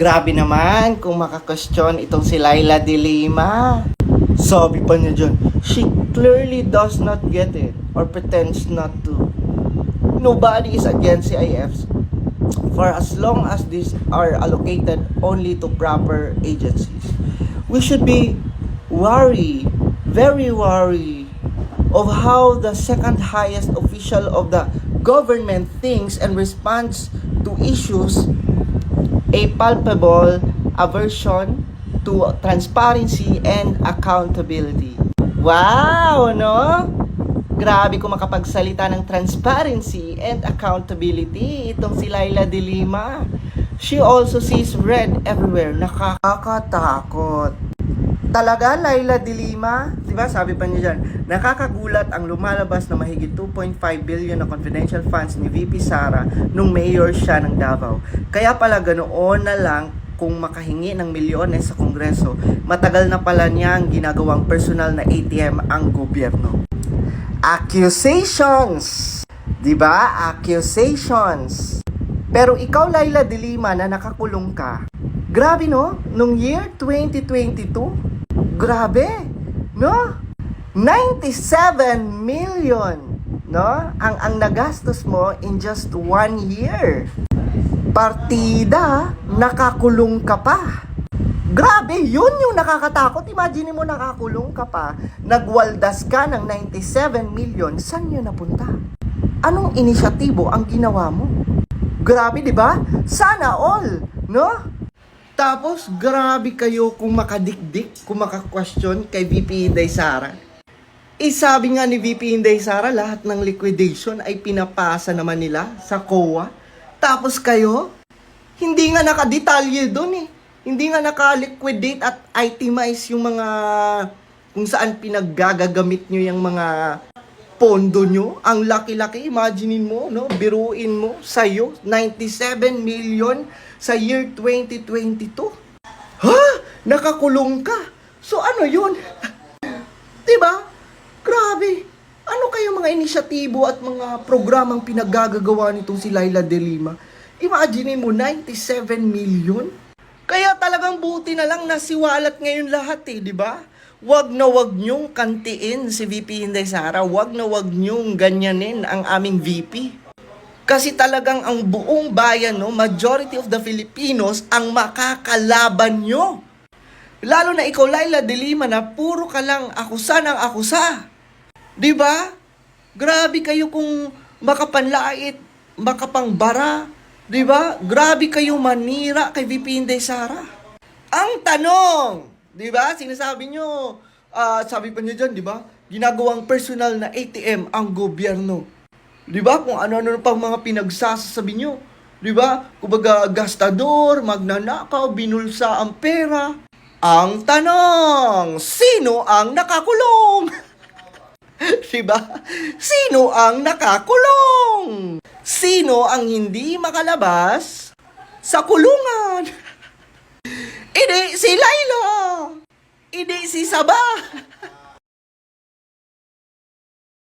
Grabe naman kung makakustyon itong si Laila de Lima. Sabi pa niya dyan, she clearly does not get it or pretends not to. Nobody is against CIFs for as long as these are allocated only to proper agencies. We should be worried, very worried of how the second highest official of the government thinks and responds to issues a palpable aversion to transparency and accountability. Wow, no? Grabe kung makapagsalita ng transparency and accountability itong si Laila de Lima. She also sees red everywhere. Nakakatakot. Talaga, Laila de Lima? Di ba, sabi pa niya dyan, nakakagulat ang lumalabas na mahigit 2.5 billion na confidential funds ni VP Sara nung mayor siya ng Davao. Kaya pala ganoon na lang kung makahingi ng milyones sa Kongreso, matagal na pala niya ang ginagawang personal na ATM ang gobyerno. Accusations! Di ba? Accusations! Pero ikaw, Laila de Lima, na nakakulong ka, grabe no? Nung year 2022, grabe, no? 97 million, no? Ang ang nagastos mo in just one year. Partida, nakakulong ka pa. Grabe, yun yung nakakatakot. Imagine mo nakakulong ka pa, nagwaldas ka ng 97 million, saan yun napunta? Anong inisyatibo ang ginawa mo? Grabe, di ba? Sana all, no? Tapos, grabe kayo kung makadikdik, kung makakwestiyon kay VP Inday Sara. Eh, sabi nga ni VP Inday Sara, lahat ng liquidation ay pinapasa naman nila sa COA. Tapos kayo, hindi nga nakadetalye doon eh. Hindi nga naka-liquidate at itemize yung mga kung saan pinaggagagamit nyo yung mga pondo nyo. Ang laki-laki, imaginein mo, no? biruin mo sa'yo, 97 million sa year 2022. Ha? Nakakulong ka? So ano yun? diba? Grabe. Ano kayo mga inisyatibo at mga programang pinaggagawa nitong si Laila de Lima? Imagine mo, 97 million? Kaya talagang buti na lang nasiwalat ngayon lahat eh, di ba? Wag na wag nyong kantiin si VP Inday Sara. Wag na wag nyong ganyanin ang aming VP. Kasi talagang ang buong bayan, no, majority of the Filipinos, ang makakalaban nyo. Lalo na ikaw, Laila de Lima, na puro ka lang akusa ng akusa. Ba? Grabe kayo kung makapanlait, makapangbara. Ba? Grabe kayo manira kay VP Inday Sara. Ang tanong, di ba? Sinasabi nyo, ah, sabi pa niyo dyan, di ba? Ginagawang personal na ATM ang gobyerno. Di ba? Kung ano-ano pang mga pinagsasabi nyo. Di ba? Kumbaga, gastador, magnanakaw, binulsa ang pera. Ang tanong, sino ang nakakulong? diba? Sino ang nakakulong? Sino ang hindi makalabas sa kulungan? Hindi si Laila. Hindi si Saba.